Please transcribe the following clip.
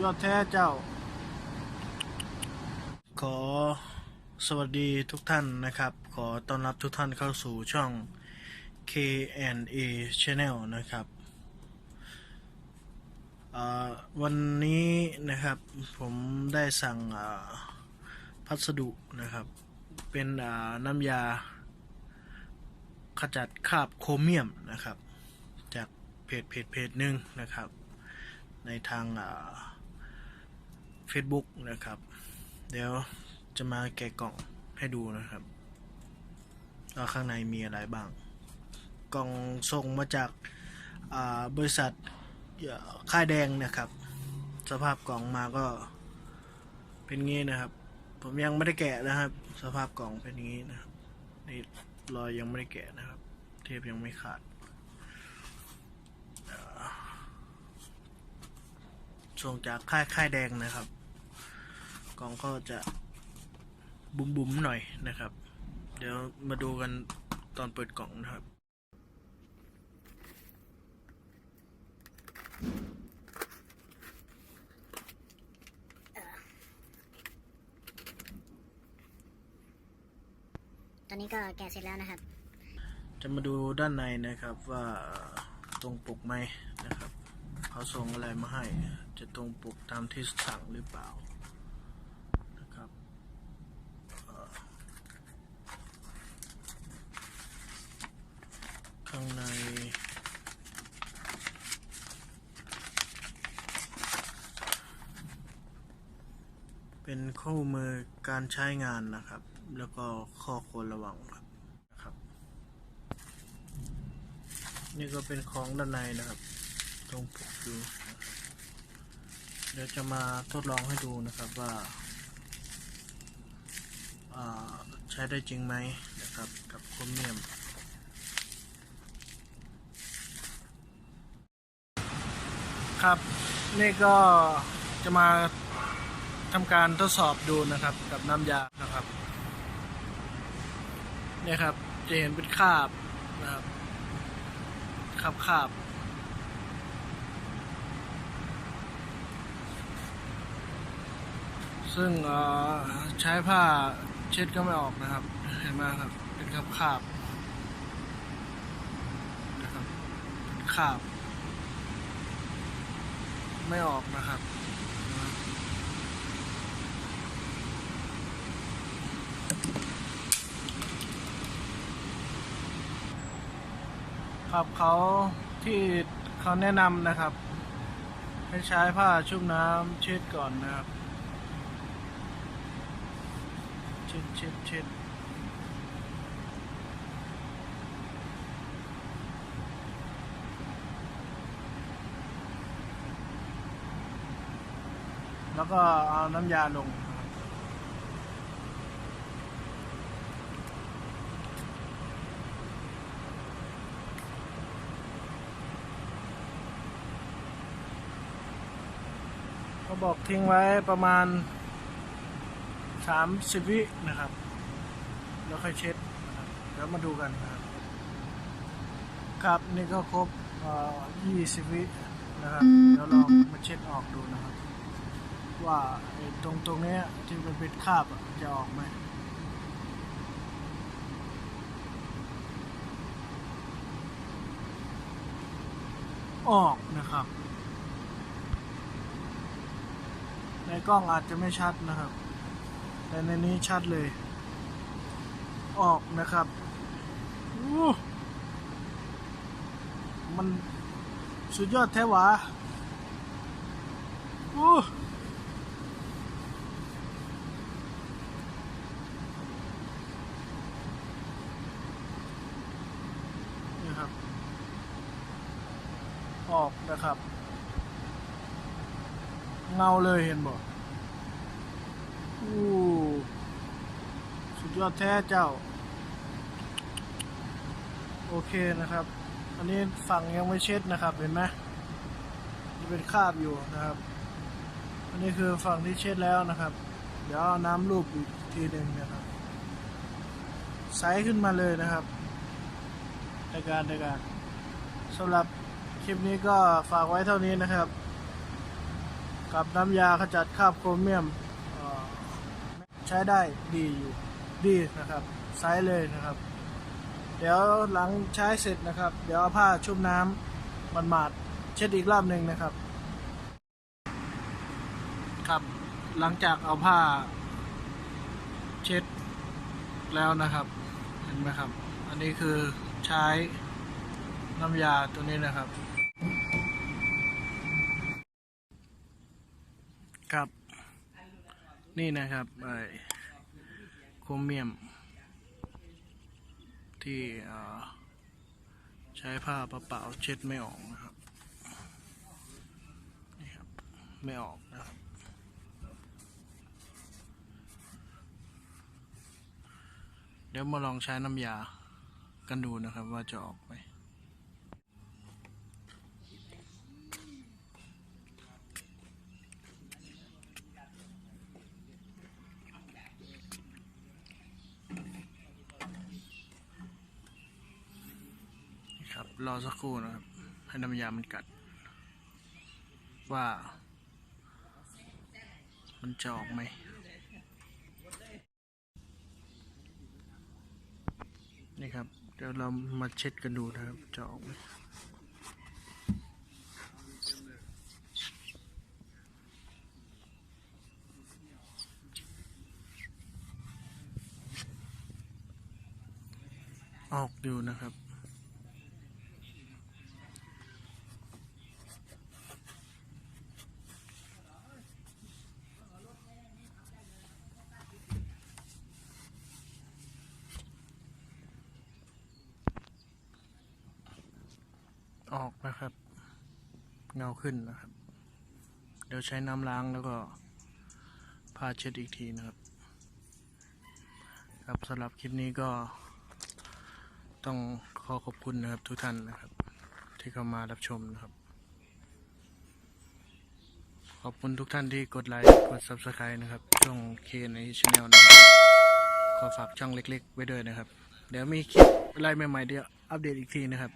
ยอดแท้เจ้า ขอสวัสดีทุกท่านนะครับ ขอต้อนรับทุกท่านเข้าสู่ช่อง K&A Channel นะครับ วันนี้นะครับผมได้สั่งพัสดุนะครับ เป็นน้ำยาขจัดคราบโครเมียมนะครับ จากเพจเพจเพจหนึ่งนะครับ ในทางอ่า Facebook นะครับ เดี๋ยวจะมาแกะกล่องให้ดูนะครับว่าข้างในมีอะไรบ้าง กล่องส่งมาจากาบริษัทค่ายแดงนะครับ สภาพกล่องมาก็เป็นงี้นะครับ ผมยังไม่ได้แกะนะครับ สภาพกล่องเป็นงี้นะครับนี่รอยยังไม่ได้แกะนะครับ เทปยังไม่ขาดส่งจากค่ายค่ายแดงนะครับ กล่องก็จะบุ๋มๆหน่อยนะครับ เดี๋ยวมาดูกันตอนเปิดกล่องนะครับตอนนี้ก็แกะเสร็จแล้วนะครับ จะมาดูด้านในนะครับว่าตรงปกไหมนะครับ เขาส่งอะไรมาให้ จะตรงปกตามที่สั่งหรือเปล่านะครับเอ่อข้างใน เป็นคู่มือการใช้งานนะครับ แล้วก็ข้อควรระวังครับนะครับ นี่ก็เป็นของด้านในนะครับ ตรงปกอยู่เดี๋ยวจะมาทดลองให้ดูนะครับว่าอ่าใช้ได้จริงไหมนะครับกับโครเมียม ครับ นี่ก็จะมา ทำการทดสอบดูนะครับกับน้ำยานะครับเนี่ยครับจะเห็นเป็นคราบนะครับคราบคราบซึ่งเออใช้ผ้าเช็ดก็ไม่ออกนะครับ เห็นไหมครับ เป็นคราบคาบนะครับคราบ ไม่ออกนะครับ ครับเขาที่เขาแนะนำนะครับ ให้ใช้ผ้าชุบน้ำเช็ดก่อนนะครับ เช็ดเช็ดเช็ดแล้วก็เอาน้ำยาลงนะครับ เขาบอกทิ้งไว้ประมาณสามสิบวินะครับ แล้วค่อยเช็ดนะครับเดี๋ยวมาดูกันนะครับ ครับนี่ก็ครบยี่สิบวินะครับ เดี๋ยวลองมาเช็ดออกดูนะครับ ว่าตรงตรงนี้ที่มันเป็นคราบจะออกไหมออกนะครับ ในกล้องอาจจะไม่ชัดนะครับ แต่ในนี้ชัดเลย ออกนะครับมันสุดยอดแท้หวะอู้นี่ครับ ออกนะครับ เงาเลยเห็นบอก สุดยอดแท้เจ้า โอเคนะครับ อันนี้ฝั่งยังไม่เช็ดนะครับ เห็นไหมจะเป็นคราบอยู่นะครับ อันนี้คือฝั่งที่เช็ดแล้วนะครับ เดี๋ยวเอาน้ำรูปอีกทีหนึ่งนะครับใสขึ้นมาเลยนะครับในการในการสำหรับคลิปนี้ก็ฝากไว้เท่านี้นะครับ กับน้ำยาขจัดคราบโครเมียม ใช้ได้ดีอยู่ดีนะครับใช้เลยนะครับ เดี๋ยวหลังใช้เสร็จนะครับ เดี๋ยวเอาผ้าชุบน้ำมันหมาดเช็ดอีกรอบหนึ่งนะครับ ครับหลังจากเอาผ้า เช็ดแล้วนะครับ เห็นไหมครับ อันนี้คือใช้น้ำยาตัวนี้นะครับ ครับ นี่นะครับไอ้โครเมียม ที่ใช้ผ้าเปล่าเช็ดไม่ออกนะครับนี่ครับ ไม่ออกนะครับเดี๋ยวมาลองใช้น้ำยากันดูนะครับว่าจะออกไหม รอสักครู่นะครับ ให้น้ำยามันกัด ว่า มันจะออกไหมนี่ครับ เดี๋ยวเรามาเช็ดกันดูนะครับ จะออกไหมออกอยู่นะครับ ออกนะครับ เงาขึ้นนะครับ เดี๋ยวใช้น้ำล้างแล้วก็ผ้าเช็ดอีกทีนะครับ ครับสำหรับคลิปนี้ก็ ต้องขอขอบคุณนะครับทุกท่านนะครับ ที่เข้ามารับชมนะครับ ขอบคุณทุกท่านที่กดไลค์กด subscribe นะครับช่องเคในช anel นะครับขอฝากช่องเล็ก ๆ ไว้ด้วยนะครับ เดี๋ยวมีคลิปอะไรใหม่ๆเดี๋ยวอัปเดตอีกทีนะครับ